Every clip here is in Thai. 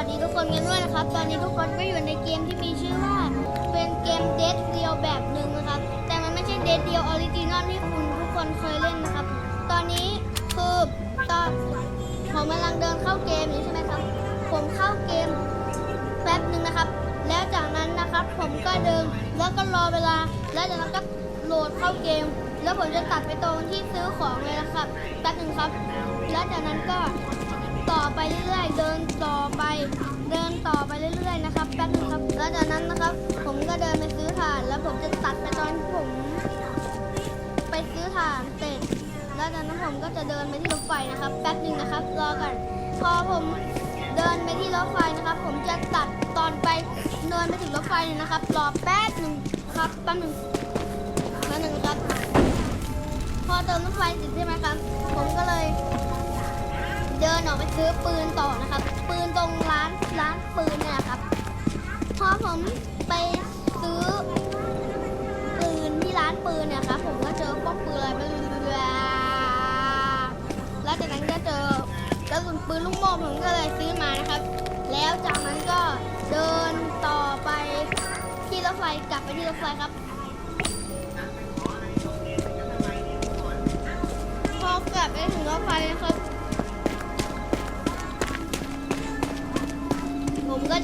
วัสดีทุกคนกันด้วยนะครับ ตอนนี้ทุกคนก็อยู่ในเกมที่มีชื่อว่า เป็นเกมเด d เดียวแบบหนึ่งนะครับ แต่มันไม่ใช่เด d เดียวออริจินอลที่คุณทุกคนเคยเล่นนะครับ ตอนนี้คือตอนผมกำลังเดินเข้าเกมอยู่ใช่ไหมครับ ผมเข้าเกมแป๊บหนึ่งนะครับ แล้วจากนั้นนะครับผมก็เดินแล้วก็รอเวลา แล้วจากนั้นก็โหลดเข้าเกม แล้วผมจะตัดไปตรงที่ซื้อของเลยนะครับแป๊บหนึ่งครับ แล้วจากนั้นก็ ต่อไปเรื่อยๆ เดินต่อไป เดินต่อไปเรื่อยๆนะครับแป๊บนึงครับ แล้วจากนั้นนะครับ ผมก็เดินไปซื้อถ่าน แล้วผมจะตัดไปตอนที่ผม ไปซื้อถ่านเสร็จ แล้วจากนั้นผมก็จะเดินไปที่รถไฟนะครับ แป๊บนึงนะครับ รอก่อนพอผมเดินไปที่รถไฟนะครับ ผมจะตัดตอนไปเดินไปถึงรถไฟเลยนะครับ รอแป๊บหนึ่งครับแป๊บหนึ่งแป๊บหนึ่งครับ พอเติมรถไฟเสร็จใช่ไหมครับ ซื้อปืนต่อนะครับ ปืนตรงร้านร้านปืนเนี่ยนะครับ พอผมไปซื้อปืนที่ร้านปืนเนี่ยครับผมก็เจอพวกปืนอะไรไม่รู้แล้วจากนั้นก็เจอกระสุนปืนลูกโม่ผมก็เลยซื้อมานะครับ แล้วจากนั้นก็เดินต่อไปที่รถไฟกลับไปที่รถไฟครับพอกลับไปถึงรถไฟนะครับ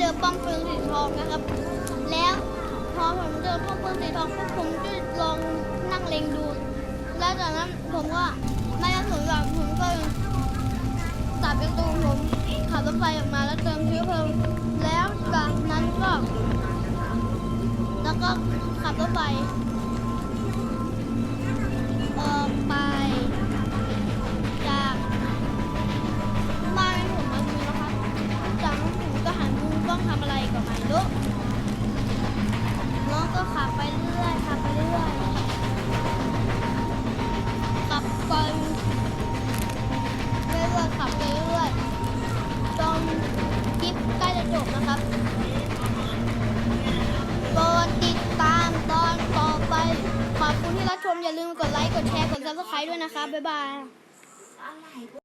เจอป้องเปืองสีทองนะครับ แล้วพอผมเจอป้องเปืองสีทองปุ๊บผมก็ลองนั่งเล็งดู แล้วจากนั้นผมก็ไม่ได้สนใจผมก็ตัดประตูผมขับรถไฟออกมาแล้วเติมเชื้อเพลิงแล้วจากนั้นก็ แล้วก็ขับรถไฟ ทำอะไรก็ไม่รู้น้องก็ขับไปเรื่อยขับไปเรื่อยขับไปเรื่อยๆขับไปเรื่อยจนคลิปใกล้จะจบนะครับโปรดติดตามตอนต่อไป ขอบคุณที่รับชมอย่าลืมกดไลค์ กดแชร์ กดซับสไครต์ด้วยนะครับบ๊ายบาย